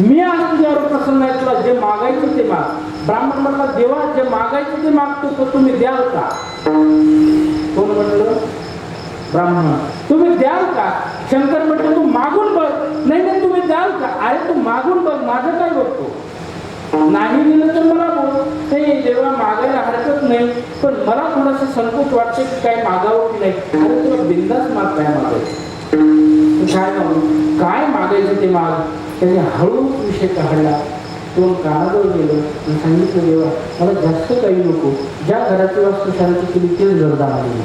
मी आज तुझ्यावर प्रसन्न आहे तुला जे मागायचं ते माग. ब्राह्मण म्हटला देवा जे मागायचं ते मागतो तो तुम्ही द्याल का? कोण म्हटलं? ब्राह्मण तुम्ही द्याल का? शंकर म्हटलं तू मागून बघ. नाही नाही तुम्ही द्याल का? अरे तू मागून बघ माझं काय बघतो? नाही दिलं तर मला बोल. नाही देवा मागायला हरकत नाही पण मला थोडंसं संकोच वाटते की काय मागावं की नाही. अरे तुला बिंदास माग काय मागायचं? काय मागू? काय मागायचं ते माग? त्याने हळू विषय काढला. दोन कानाजवळ गेलं आणि सांगितलं देवा मला जास्त काही नको. ज्या घराची वास्तू शांती केली तेच घरदा आली.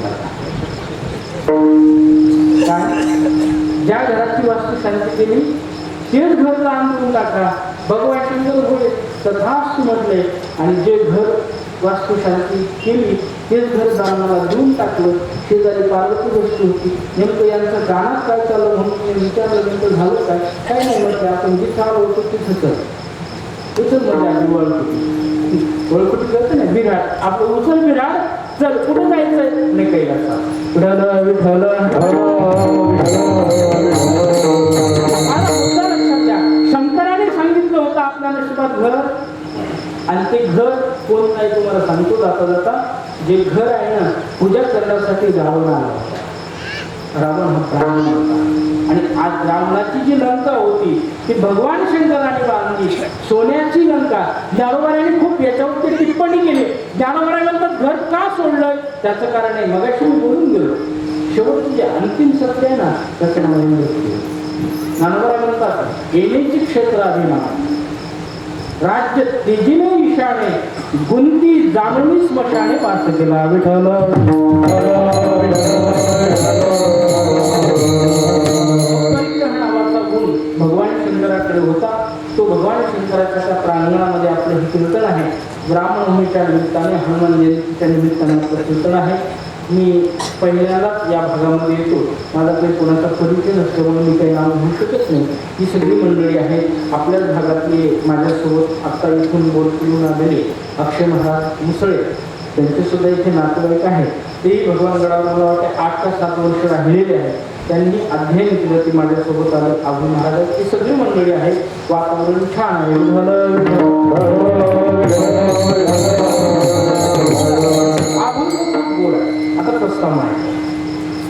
ज्या घराची वास्तू शांती केली तेच घर लहान करून टाका भगवान शंकर होते तथाच म्हटले आणि जे घर वास्तू शांती केली तेच घर दानाला देऊन टाकलं शेजारी पार्वती गोष्टी होती. नेमकं यांचं गाण्यात काय चाललं म्हणून विचारलं नेमकं झालं काय? काय नाही म्हटलं आपण जिथं आलो होतो तिथं चल. तिथं म्हणजे आम्ही ओळखुटी ओळखुटी करते ना विराट आपलं उचल विराट चल कुठं जायचं नाही आता मुद्दा लक्षात द्या शंकराने सांगितलं होतं आपल्या नशिबात घर. आणि ते घर कोण नाही तुम्हाला सांगतो जाता जाता जे घर आहे ना पूजा करण्यासाठी रावण आला होता. रावण हा ब्राह्मण होता. आणि आज रावणाची जी लंका होती ती भगवान शंकराने बांधली. सोन्याची लंका. ज्ञानोबाराने खूप याच्यावरती टिप्पणी केली. ज्ञानोबारानंतर घर का सोडलं? त्याचं कारण आहे मगाशी मी बोलून गेलो. शेवटची जे अंतिम सत्य आहे ना त्याचं नाव ज्ञानोबरा म्हणतात येण्याची क्षेत्र अभिमान राज्य तेजीने ईशाने गुंती जाणून स्मशाने पास केला. विठल नावाचा गुण भगवान शंकराकडे होता तो भगवान शंकराच्या प्रांगणामध्ये आपलं हे कीर्तन आहे ब्राह्मणभूमीच्या निमित्ताने हनुमान जयंतीच्या निमित्ताने आपलं कीर्तन आहे मी पहिल्यांदाच या भागामध्ये येतो. माझा काही कोणाचा परिचय नसल्यामुळे मी काही नाव घेऊ शकत नाही. ही सगळी मंडळी आहे आपल्याच भागातले माझ्यासोबत आत्ता इथून बोल येऊन आलेले अक्षय महाराज मुसळे. त्यांचेसुद्धा इथे नातेवाईक आहेत. तेही भगवान गडावर मला वाटते आठ का सात वर्ष राहिलेले आहेत. त्यांनी अध्ययन केलं ते माझ्यासोबत आलं अभू महाराज. ही सगळी मंडळी आहेत. वातावरण छान आहे.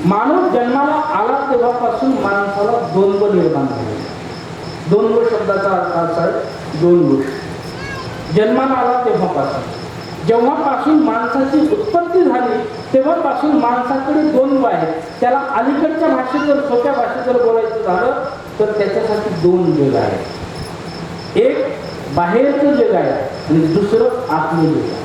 माणूस जन्माला आला तेव्हापासून माणसाला द्वंद्व निर्माण झाले. द्वंद्व शब्दाचा अर्थ असा आहे दोन गोष्टी जन्माला आला तेव्हापासून. जेव्हापासून माणसाची उत्पत्ती झाली तेव्हापासून माणसाकडे द्वंद्व आहे त्याला अलीकडच्या भाषेत जर सोप्या भाषेत जर बोलायचं झालं तर त्याच्यासाठी दोन जग आहेत. एक बाहेरचं जग आहे आणि दुसरं आत्मजग आहे.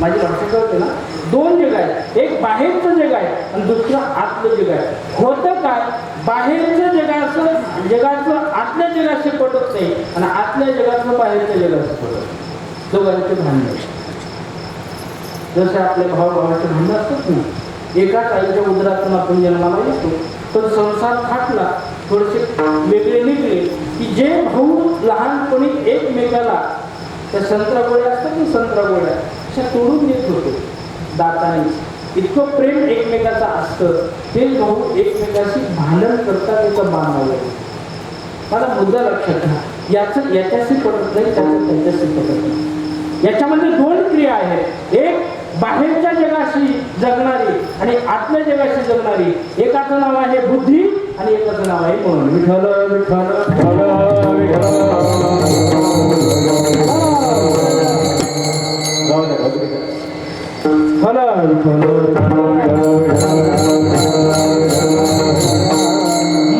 माझी भाषा कळते ना? दोन जग आहेत. एक बाहेरचं जग आहे आणि दुसरं आतलं जग आहे. होतं काय? बाहेरचं जगाचं जगाचं आतल्या जगाशी पटत नाही आणि आतल्या जगाचं बाहेरच्या जगाशी पटत दोघांचे भांडण जसे आपल्या भाऊ भांडण असतात ना एकाच आईच्या उदरातून आपण जन्माला येतो पण संसार थाटला थोडेसे वेगळे निघले की जे भाऊ लहानपणी एकमेकाला त्या संत्रा गोळ्या असतात ना संत्रा गोळ्या अशा तोडून येत होते. दाताने. इतकं प्रेम एकमेकाचं असतं. ते भाऊ एकमेकाशी भांडण करतात त्याचं बांधावं मला मुद्दा लक्षात घ्या. याचं याच्याशी पडत नाही त्याचं त्यांच्याशी पडत नाही. याच्यामध्ये दोन क्रिया आहेत. एक बाहेरच्या जगाशी जगणारी आणि आतल्या जगाशी जगणारी. एकाचं नाव आहे बुद्धी आणि एकाचं नाव आहे मन. विठ्ठल विठ्ठल विठ्ठल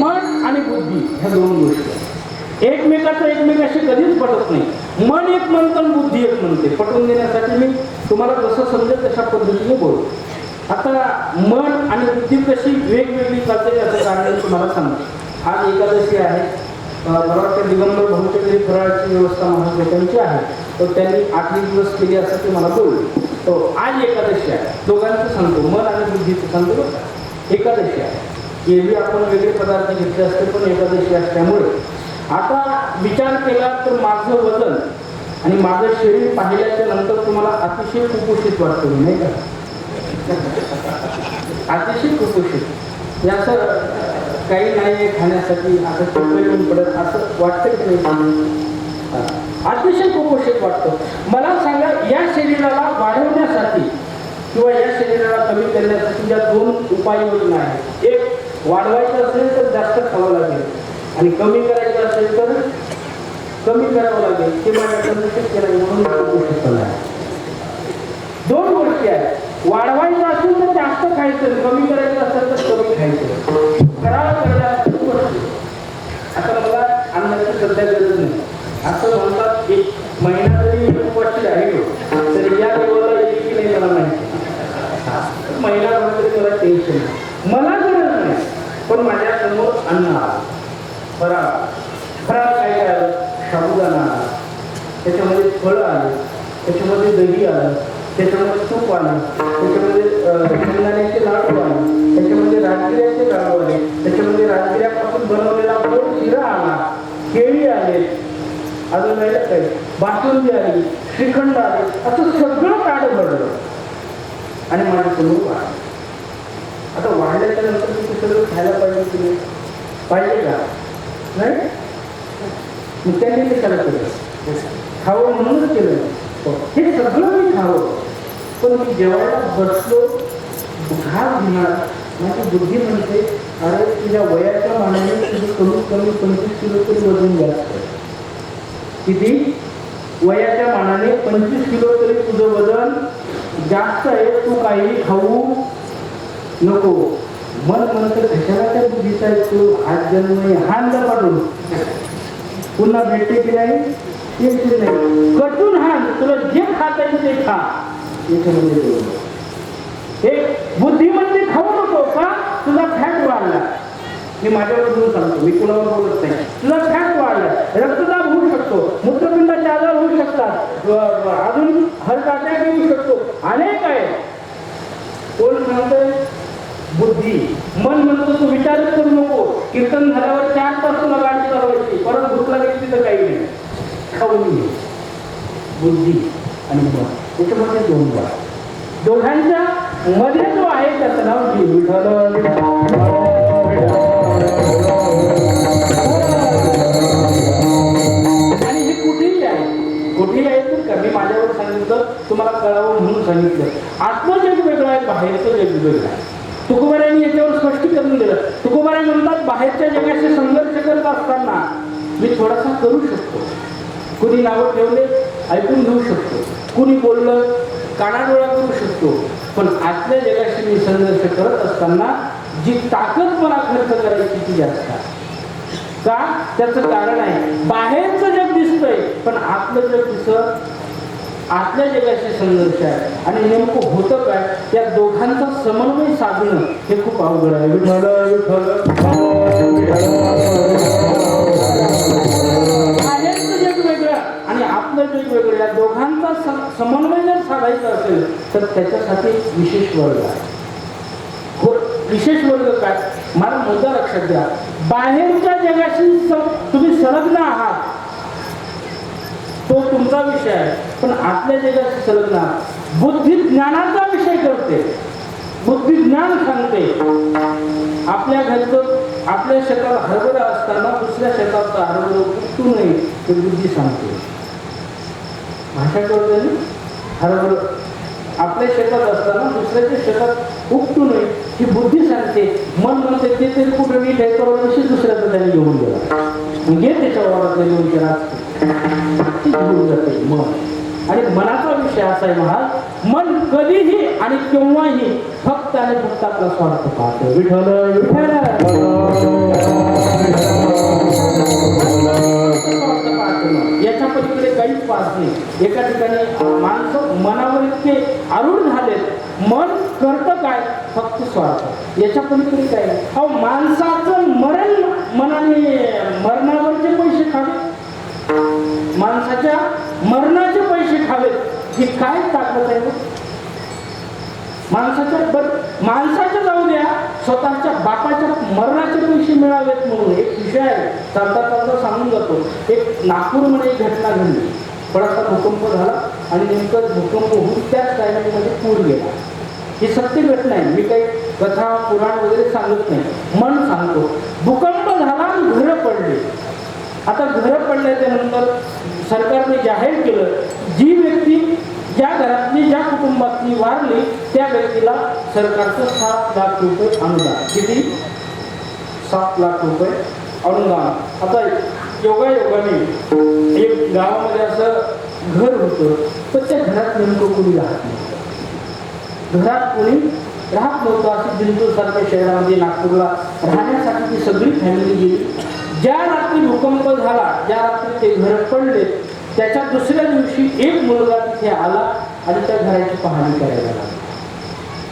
मन आणि बुद्धी ह्या दोन गोष्टी एकमेकाचं एकमेकाशी कधीच पटत नाही. मन एक म्हणतं आणि बुद्धी एक म्हणते. पटवून देण्यासाठी मी तुम्हाला जसं समजेल तशा पद्धतीने बोलतो. आता मन आणि बुद्धी कशी वेगवेगळी चालते याचं कारण तुम्हाला सांगतो. आज एकादशी आहे. मला वाटतं दिगंबर बहुतेक घरी फराळाची व्यवस्था महाराज आहे तर त्यांनी आठही दिवस केली असं ते मला बोलले. तो आज एकादशी आहे. दोघांचं सांगतो. मन आणि बुद्धीचं सांगतो बरं का? एकादशी आहे. एरवी आपण वेगळे पदार्थ घेतले असते पण एकादशी असल्यामुळे. आता विचार केला तर माझं वजन आणि माझं शरीर पाहिल्याच्या नंतर तुम्हाला अतिशय कुपोषित वाटतं नाही का? अतिशय कुपोषित. याचं काही नाही खाण्यासाठी आता चोपडे पडत असं वाटतं की नाही अतिशय कुपोषित वाटतं. मला सांगा या शरीराला वाढवण्यासाठी किंवा या शरीराला कमी करण्यासाठी या दोन उपाययोजना आहेत एक वाढवायचं असेल तर जास्त खावं लागेल आणि कमी करायचं असेल तर कमी करावं लागेल. ते माझ्याकडून म्हणून दोन गोष्टी आहेत. वाढवायचं असेल तर जास्त खायचं कमी करायचं असेल तर कमी खायचं. फराळ आता मला अन्नाची सध्या गरज नाही. असं म्हणतात एक महिना जरी उपवासी राहिलो तरी हो. या देवाला येईल की नाही मला माहिती महिना तरी मला टेन्शन नाही. मला गरज नाही. पण माझ्यासमोर अन्न आलं. फराळ फराळ काय काय आलं? साबुदाणा आला. त्याच्यामध्ये फळं आले. त्याच्यामध्ये दही आलं. त्याच्यामध्ये तूप आलं. त्याच्यामध्ये शेंगदाण्याचे लाडू आले त्याच्यामध्ये राजगिऱ्याचे लाडू आले त्याच्यामध्ये राजगिऱ्यापासून बनवलेला गोड शिरा आला. केळी आले. अजून राहिलं काय? बासुंदी आली श्रीखंड आले. असं सगळं ताट भरलं आणि माझ्यासमोर वाढ आता वाढल्याच्या नंतर मी ते सगळं खायला पाहिजे नाही? पाहिजे का? नाही? मग त्यांनी ते करा. केलं खावं म्हणूनच केलं. हो. हे सगळं मी खावं. पण मी जेवायला बसलो घात घेणार. माझी बुद्धी म्हणते अरे तुझ्या वयाच्या मानाने तुझं कमीत कमी पंचवीस किलो तरी वजन जास्त किती? वयाच्या मानाने पंचवीस किलो तरी तुझं वजन जास्त आहे तू काही खाऊ नको. मन म्हणतं कशाला त्या बुद्धीचा आहे तू? आज जन्म हा पाठवून पुन्हा भेटते की नाही? तेच नाही? कटून हान. तुला जे खाता येईल ते खा. याच्यामध्ये हे बुद्धी खाऊ नको का? तुझा फॅट वाढला. मी माझ्याबद्दल सांगतो मी कुणावर बोलत नाही. तुझा फॅट वाढला. रक्तदाब होऊ शकतो मूत्रपिंडाचे आजार होऊ शकतात. अजून हर्ट अटॅक येऊ शकतो. अनेक आहे कोण म्हणतंय? बुद्धी. मन म्हणतो तू विचारच करू नको. कीर्तन झाल्यावर चार तास तुला गाडी चालवायची. परत भूक लागली तिथं काही नाही. खाऊन बुद्धी आणि मन. त्याच्यामध्ये दोन भाग दोघांच्या मध्ये जो आहे त्याचं नाव जी आणि हे कुठेही आहे. कुठेही आहे तर का मी माझ्यावर सांगितलं तुम्हाला कळावं म्हणून सांगितलं. आतलं जग वेगळं आहे बाहेरचं जग वेगळं आहे. तुकोबारायांनी याच्यावर स्पष्टीकरण दिलं. तुकोबाराय म्हणतात बाहेरच्या जगाशी संघर्ष करत असताना मी थोडासा करू शकतो. कुणी नावं ठेवले ऐकून घेऊ शकतो. कुणी बोललं कानाडोळा करू शकतो. पण आतल्या जगाशी मी संघर्ष करत असताना जी ताकद मला खर्च करायची ती जास्त का? त्याचं कारण आहे बाहेरचं जग दिसतंय पण आतलं जग दिसत आतल्या जगाशी संघर्ष आहे. आणि नेमकं होतं काय? त्या दोघांचा समन्वय साधणं हे खूप अवघड आहे. विठ्ठल विठ्ठल. समन्वय जर साधायचा असेल तर त्याच्यासाठी विशेष वर्ग आहे. हो विशेष वर्ग काय? मला मुद्दा लक्षात द्या. बाहेरच्या जगाशी तुम्ही संलग्न आहात. तो तुमचा विषय आहे. पण आतल्या जगाशी संलग्न आहात. बुद्धी ज्ञानाचा विषय करते. बुद्धी ज्ञान सांगते. आपल्या घरचं आपल्या शेतात हरभरा असताना दुसऱ्या शेताचा हरभरा तू नये हे बुद्धी सांगते. भाषा कळते ना हरभरा आपल्या शेतात असताना दुसऱ्याच्या शेतात उपटू नये ही बुद्धी सांगते. मन म्हणते ते तरी कुठं काय करून अशी दुसऱ्याचं त्याने घेऊन गेला. म्हणजे त्याच्या वावरातले घेऊन गेला घेऊन जाते मन. आणि मनाचा विषय असा आहे महाराज मन कधीही आणि केव्हाही फक्त आणि फक्त आपला स्वार्थ पाहतो. विठल विठल याच्या पलीकडे काहीच एका ठिकाणी माणसं मनावर इतके आरूढ झालेत. मन करतं काय? फक्त स्वार्थ. याच्या पलीकडे काय? अहो माणसाचं मरण मनाने मरणावरचे पैसे खावे. माणसाच्या मरणाचे पैसे खावेत ही काय ताकद आहे? माणसाच्या बर माणसाच्या जाऊ द्या. स्वतःच्या बापाच्या मरणाचे पैसे मिळावेत म्हणून एक विषय आहे. चालता चालता सांगून जातो. एक नागपूरमध्ये एक घटना घडली. थोडासा भूकंप झाला आणि नेमकं भूकंप होऊन त्याच टायमिंगमध्ये पूर गेला. ही सत्य घटना आहे. मी काही कथा पुराण वगैरे सांगत नाही. मन सांगतो. भूकंप झाला आणि घरं पडले. आता घरं पडल्याच्या नंतर सरकारने जाहीर केलं जी व्यक्ती ज्या घरातली ज्या कुटुंबातली वारली त्या व्यक्तीला सरकारचं सात लाख रुपये अनुदान. किती? सात लाख रुपये अनुदान. आता योगायोगाने एक गावामध्ये असं घर होतं तर त्या घरात नेमकं कोणी राहत नव्हतं. घरात कोणी राहत नव्हतं असं जिंतूर सारख्या शहरामध्ये नागपूरला राहण्यासाठी ती सगळी फॅमिली गेली. ज्या रात्री भूकंप झाला ज्या रात्री ते घर पडले त्याच्या दुसऱ्या दिवशी एक मुलगा तिथे आला आणि त्या घराची पाहणी करायला लागला.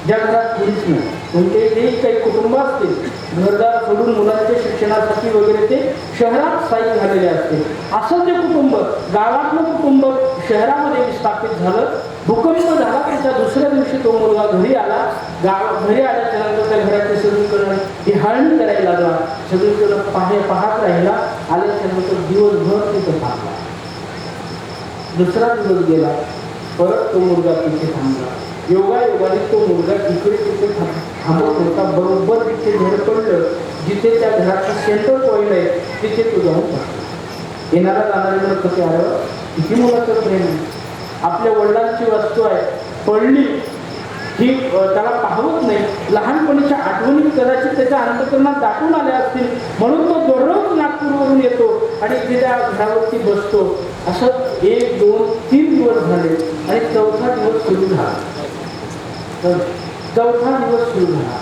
ज्या घरात कोणीच नाही कोणते जे काही कुटुंब असतील घरदार सोडून मुलांच्या शिक्षणासाठी वगैरे ते शहरात स्थायिक झालेले असतील. असं ते कुटुंब गावातलं कुटुंब शहरामध्ये स्थापित झालं. भूकंप झाला त्याच्या दुसऱ्या दिवशी तो मुलगा घरी आला. गाव घरी आल्याच्यानंतर त्या घराचे सगळीकडे दिहाळणी करायला लागला. सगळीकडे पाहे पाहत राहिला. आल्याच्यानंतर दिवसभर तिथं थांबला. दुसरा दिवस गेला. परत तो मुलगा तिथे थांबला. योगायोगाने तो मुलगा इकडे तिकडे थांब- थांबत होता बरोबर तिथे घर पडलं जिथे त्या घराचं सेंटर पॉईंट आहे तिथे तो जाऊन येणारा जाणारे म्हणत कसे आलं किती मुलाचं प्रेम आपल्या वडिलांची वस्तू आहे. पडली. ही त्याला पाहवत नाही. लहानपणीच्या आठवणी कदाचित त्याच्या अंतकरणात दाखवून आल्या असतील. म्हणून तो दररोज नागपूरवरून येतो आणि इथे त्या घरावरती बसतो. असं एक दोन तीन दिवस झाले आणि चौथा दिवस सुरू झाला. तर चौथा दिवस सुरू झाला.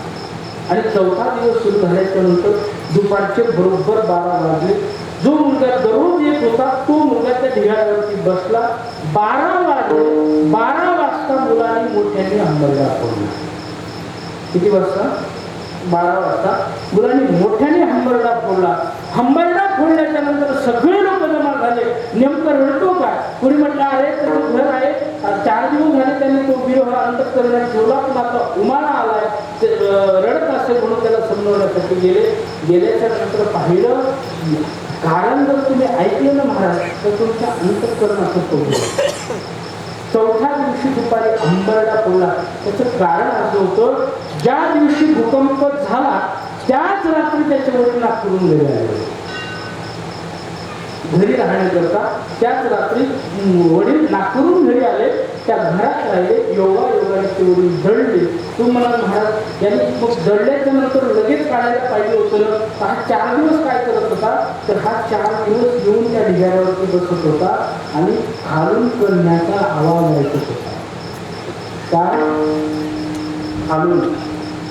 आणि चौथा दिवस सुरू झाल्याच्यानंतर दुपारचे बरोबर बारा वाजले. जो मुलगा दररोज येत होता तो मुलगा त्या ढिगाऱ्यावरती बसला. बारा वाजले. बारा वाजता मुलांनी मोठ्यांनी अंमल फोडला किती वाजता? बारा वाजता. मुलांनी मोठ्याने हंबरडा फोडला. हंबरडा फोडल्याच्या नंतर सगळे लोक जमा झाले. नेमकं रडतो काय कोणी म्हटलं अरे तुझं घर आहे चार दिवस झाले त्यांनी तो विरोह हा अंतकरणात ठेवला पण आता उमाळा आलाय. ते रडत असेल म्हणून त्याला समजवण्यासाठी गेले. गेल्याच्यानंतर पाहिलं कारण जर तुम्ही ऐकलं ना महाराज तर तुमच्या अंतकरणाचं असं चौथ्या दिवशी दुपारी अंबरडा पडला. त्याचं कारण असं होतं ज्या दिवशी भूकंप झाला त्याच रात्री त्याच्या वडील नागपूरून गेले घरी राहण्याकरता त्याच रात्री वडील नागपूरून घरी आले त्या घरात राहिले योगा योगाने ते वडील जळले तू मला महाराज यांनी मग दळल्याच्या नंतर लगेच काढायला पाहिजे होतं. हा चार दिवस काय करत होता? तर हा चार दिवस येऊन त्या ढिगाऱ्यावरती बसत होता आणि खालून करण्याचा आवाज ऐकत होता. काय खालून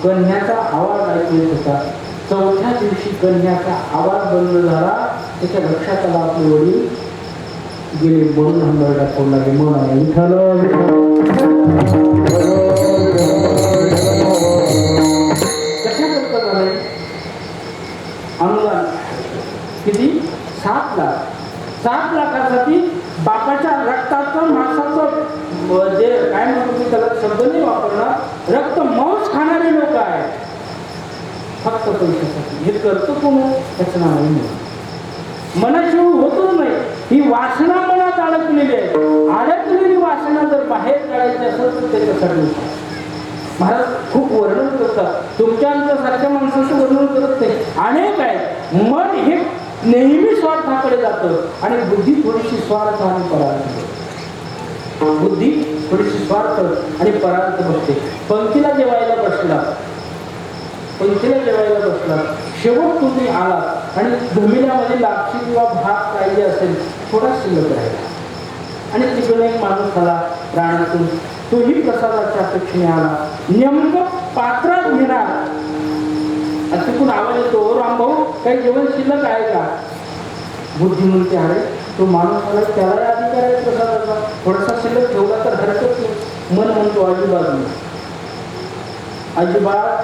कन्याचा आवाज ऐकू येत होता. चौथ्या दिवशी कन्याचा आवाज बंद झाला. त्याच्या लक्षात आला आपले वडील गेले म्हणून हंबरडा फोडला गे मन आहे विठ्ठल कशा अनुदान किती? सात लाख. सात लाखासाठी बापाच्या रक्ताचं माणसाचं जे काय म्हणतो मी त्याला शब्द नाही वापरणार. रक्त मांस खाणारे लोक आहेत. फक्त पैशासाठी. हे करतो कोण? त्याचं नाव आहे मन. मनाशिवाय होतच नाही. ही वासना मनात अडकलेली आहे. अडकलेली वासना जर बाहेर काढायची असेल तर त्याच्यासाठी कसं महाराज खूप वर्णन करतात. तुमच्या सारख्या माणसाचं वर्णन करत नाही. अनेक आहे मन हे नेहमी स्वार्थाकडे जातं. आणि बुद्धी थोडीशी स्वार्थ आणि परार्थ. बुद्धी थोडीशी स्वार्थ आणि परार्थ बसते. पंक्तीला जेवायला बसला. पंक्तीला जेवायला बसला शेवट तुम्ही आलात आणि जमिनामध्ये लापशी किंवा भात पाहिजे असेल थोडा शिल्लक राहिला. आणि तिकडे एक माणूस आला प्राण्यातून तोही प्रसादाच्या अपेक्षेने आला. नेमकं पात्रात घेणार. आणि तिकडून आवाज येतो "ओ रामभाऊ काही जेवण शिल्लक आहे का? बुद्धिमंती आहे तो माणूस आला त्याला अधिकार आहे प्रसादाचा थोडासा शिल्लक ठेवला तर हरकत नाही. मन म्हणतो अजिबात अजिबात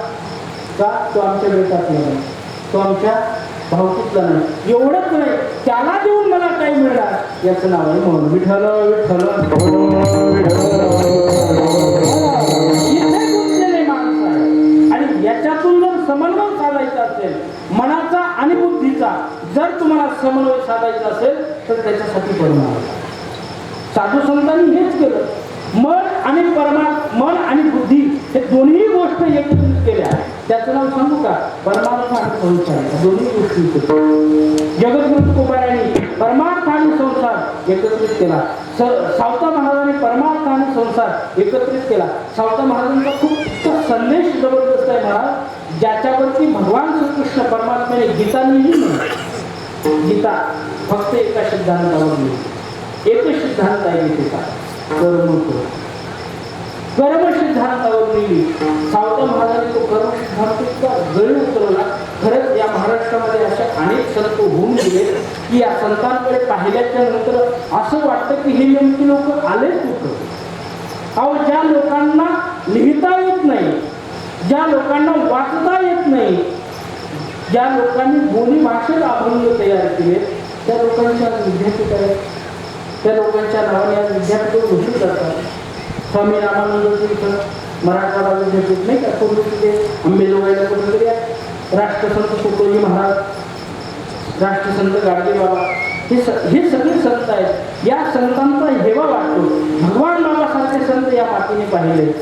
का तो आमच्या बेटातला नाही तो आमच्या भावकीतला नाही. एवढंच नाही त्याला देऊन मला काय मिळणार? याचं नाव आहे म्हणून. विठ्ठल विठ्ठल आणि याच्यातून जर समन्वय साधायचा असेल मनाचा आणि बुद्धीचा जर तुम्हाला समन्वय साधायचा असेल तर त्याच्यासाठी परिणाम साधू संतांनी हेच केलं. मन आणि परमा मन आणि बुद्धी हे दोन्ही गोष्ट एकत्रित केल्या त्याचं नाव सांगू का? परमार्थ आणि संसार. दोन्ही गोष्टी जगद्गुरु कुमारांनी परमार्थ आणि संसार एकत्रित केला. स- सावता महाराजांनी परमार्थ आणि संसार एकत्रित केला. सावता महाराजांचा खूप संदेश जबरदस्त आहे महाराज. ज्याच्यावरती भगवान श्रीकृष्ण परमात्म्याने गीता लिहिली गीता फक्त एका सिद्धांतावर लिहिली. एकच सिद्धांत आहे गीतेचा. कर्म कर. कर्म सिद्धांतावर लिहिली सावता महाराजांनी तो कर्म सिद्धांत इतका गळी उतरवला. खरंच या महाराष्ट्रामध्ये असे अनेक संत होऊन गेले की या संतांकडे पाहिल्याच्या नंतर असं वाटतं की हे नेमकी लोक आलेच कुठं अहो ज्या लोकांना लिहिता येत नाही ज्या लोकांना वाचता येत नाही ज्या लोकांनी बोली भाषेत अभंग तयार केले त्या लोकांच्या विद्यापीठ आहेत त्या लोकांच्या नावाने आज विद्यापीठ घोषित करतात. स्वामी रामानंद तीर्थ मराठवाडा विद्यापीठ नाही का? कोणी तिथे अंबेजोगाईला कुठेतरी आहे राष्ट्रसंत तुकोजी महाराज राष्ट्रसंत गाडगे बाबा हे स हे सगळे संत आहेत. या संतांचा हेवा वाटतो. भगवान बाबासारखे संत या मातीने पाहिले.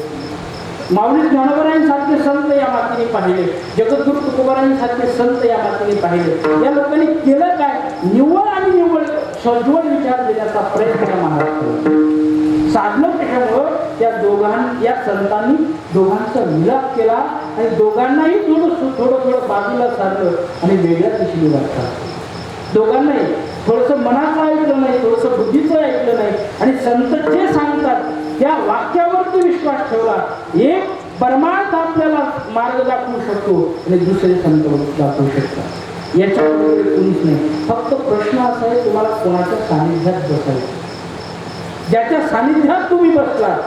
माऊली ज्ञानोबरायांसारखे संत या मातीने पाहिले. जगद्गुरु तुकोबारायांसारखे संत या मातीने पाहिले. या लोकांनी केलं काय? निव्वळ आणि निव्वळ सज्वल विचार देण्याचा प्रयत्न महाराज महाराष्ट्राला साधनं कशामुळं त्या दोघां या संतांनी दोघांचा मिलाप केला आणि दोघांनाही थोडं थोडं थोडं बाजूला सारलं आणि वेगळ्या दिशेने वाटतात दोघांनाही थोडंसं मनाचं ऐकलं नाही थोडंसं बुद्धीचं ऐकलं नाही आणि संत जे सांगतात त्या वाक्यावरती विश्वास ठेवला. एक परमार्थ आपल्याला मार्ग दाखवू शकतो आणि दुसरे संत दाखवू शकतात. याच्यामध्ये कोणीच नाही. फक्त प्रश्न असा आहे तुम्हाला कोणाच्या सानिध्यात बसायचं ज्याच्या सानिध्यात तुम्ही बसलात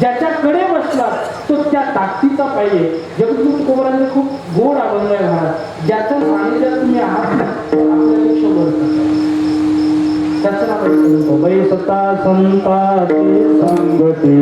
ज्याच्याकडे बसला तो त्या ताकदीचा पाहिजे जगद्गुरु तुकोबरांनी खूप गोड आवडलाय महाराज ज्याच्या सानिध्यात तुम्ही आहात ना, तो आपल्यापेक्षा त्याचं नाव आहे संत. बैसता संता संगती.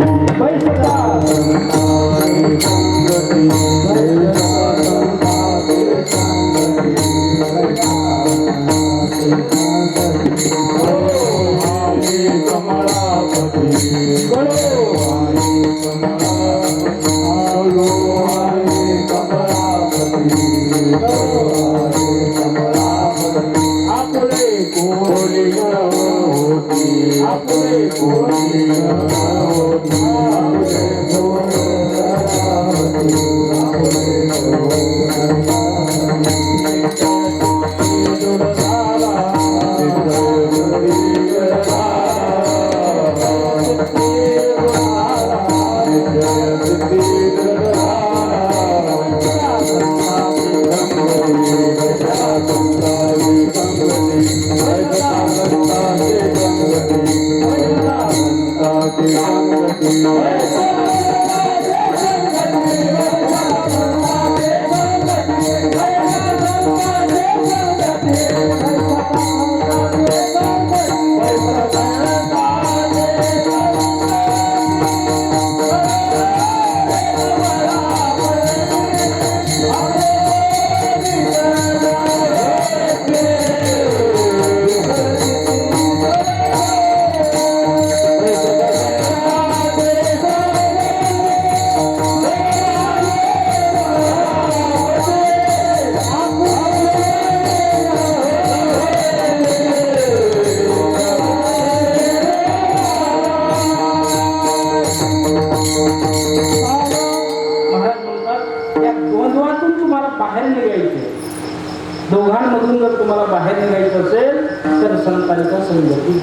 तर संगतीत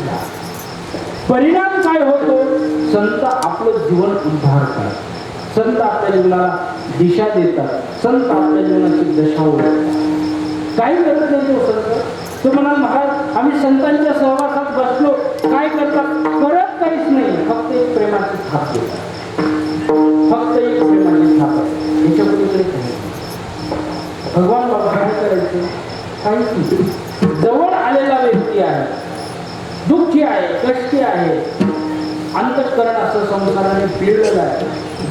परिणाम काय होतो? संत आपलं जीवन उद्धार करतात. संत आपल्या जीवनाला दिशा देतात. संत आपल्या जीवनाची दशा ओळखतात. काही करत नाही तो संत? तो म्हणाल महाराज आम्ही संतांच्या सहवासात बसलो. काय करतात? करत काहीच नाही. फक्त एक प्रेमाची थाप देतात. फक्त एक प्रेमाची थाप याच्यामध्ये काही नाही. भगवान बाबा काय करायचं? काहीच नाही. जवळ आलेला व्यक्ती आहे. दुःखी आहे कष्टी आहे. अंतकरण असं संसाराने पिळलेलं आहे.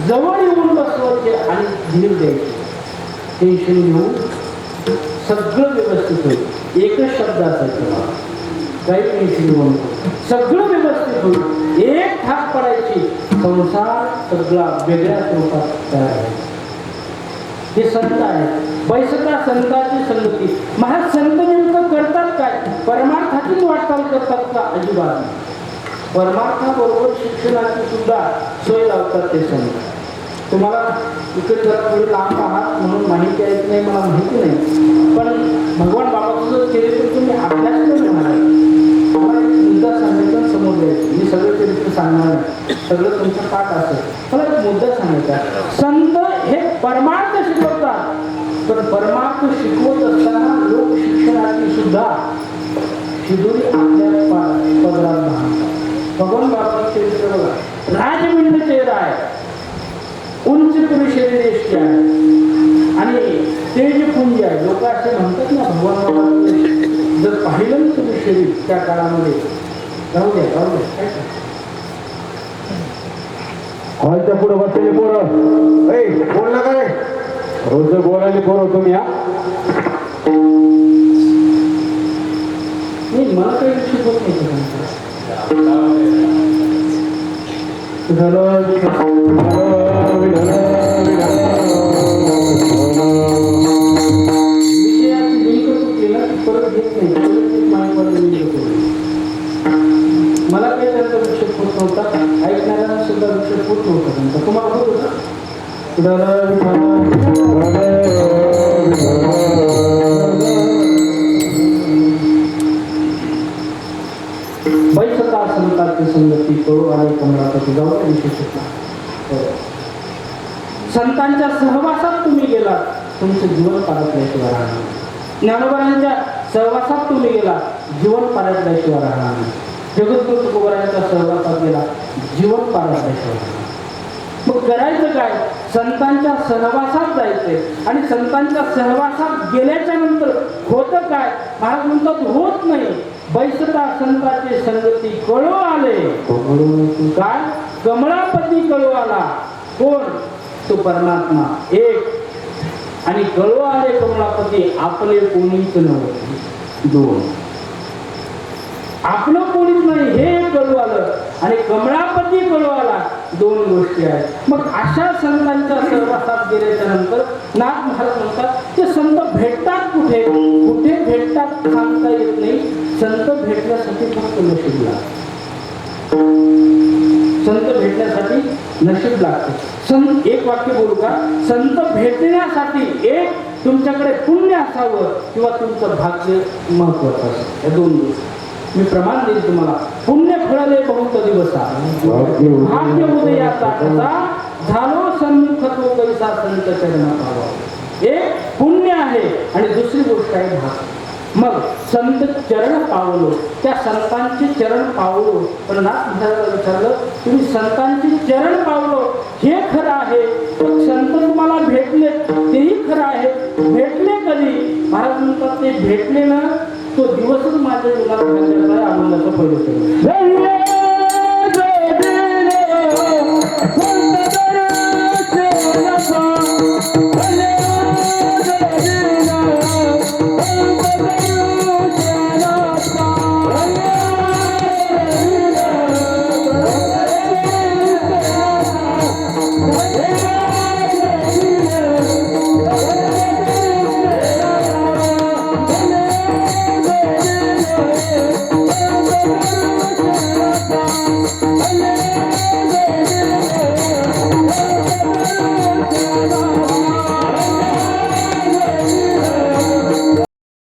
जवळ येऊन बसवायचे आणि धीर द्यायचे. टेन्शन घेऊन सगळं व्यवस्थित होईल. एकच शब्द असायचं काही टेन्शन घेऊन सगळं व्यवस्थित होईल. एक थाप पडायची. संसार सगळा वेगळ्या स्वरूपात तयार आहे. हे संत आहेत बैसता संतांची संगती. महासंत संत नेमकं करतात काय? परमार्थाचीच वाटचाल करतात का अजिबात? परमार्थाबरोबर शिक्षणाची सुद्धा सोय लावतात ते संत. तुम्हाला इकडे जरा थोडी लांब आहात म्हणून माहिती आहे की नाही मला माहिती नाही. पण भगवान बाबाचं जर चरित्र तुम्ही अभ्यास करून म्हणाल मला एक मुद्दा सांगायचा समोर द्यायचं. मी सगळं चरित्र सांगणार नाही सगळं तुमचं पाठ असेल. मला एक मुद्दा सांगायचा संत हे परमार्थ शिकवत शिकवत असताना लोक शिक्षणाची सुद्धा शिदोरी आपल्या पदरात बांधतात भगवान बाबाचं चरित्र बघा. राजमिंड चेहरा आहे उंच पुरुष श्रेष्ठ आहे. आणि ते जे पुंज आहे लोक असे म्हणतात ना भगवान बाबाचं जर पाहिलं ना तुम्ही शरीर त्या काळामध्ये राहू द्या राहू द्या काय? हॉलच्या पुढे बसलेले पोरं. ऐ बोल ना काय? रोज बोलायला पोरं तुम्ही हा? नाही मला काही शिकवत नाही ते केला परत घेत नाही परत मला काही त्यांचा विक्षेप होत नव्हता ऐकणाऱ्यांना सुद्धा विक्षेप होत नव्हता त्यांचा तुम्हाला होत होता बैसता संतांची संगती कळू आले कमळापती जाऊ विशेषता संतांच्या सहवासात तुम्ही गेला तुमचं जीवन पारतल्याशिवाय राहणार नाही. ज्ञानोबांच्या सहवासात तुम्ही गेला जीवन पारतल्याशिवाय राहणार नाही. जगद्गुरु तुकोबरांच्या सहवासात गेला जीवन पारतल्याशिवाय मग करायचं काय? संतांच्या सहवासात जायचंय. आणि संतांच्या सहवासात गेल्याच्यानंतर होतं काय? महाराज म्हणतात होत नाही. बैसता संताचे संगती कळू आले. काय? कमळापती कळू आला. कोण? तो परमात्मा. एक. आणि कळू आले कमळापती आपले कोणीच नव्हते. दोन. आपलं कोणीच नाही हे कळू आलं. आणि कमळापती कळू आला. दोन गोष्टी आहेत. मग अशा संतांच्या सहवासात गेल्याच्यानंतर नाथ महाराज म्हणतात ते संत भेटतात कुठे? कुठे भेटतात सांगता येत नाही. संत भेटण्यासाठी फक्त नशीब लागतं. संत भेटण्यासाठी नशीब लागते. संत एक वाक्य बोलू का? संत भेटण्यासाठी एक तुमच्याकडे पुण्य असावं किंवा तुमचं भाग्य महत्वाचं असतं या दोन गोष्टी. मी प्रमाण देईन तुम्हाला. पुण्य फळले बहुत दिवसा भाग्य उदय- झालो सन्मुख तो कैसा संत चरणा पावा एक पुण्य आहे आणि दुसरी गोष्ट आहे भाग. मग संत चरण पावलो. त्या संतांचे चरण पावलो. पण महाराजांना विचारलं तुम्ही संतांचे चरण पावलो. हे खरं आहे. पण संत तुम्हाला भेटले. तेही खरं आहे. भेटले कधी? महाराज म्हणतात ते भेटले ना तो दिवसच माझ्या मुलाला आनंदाचा पैलू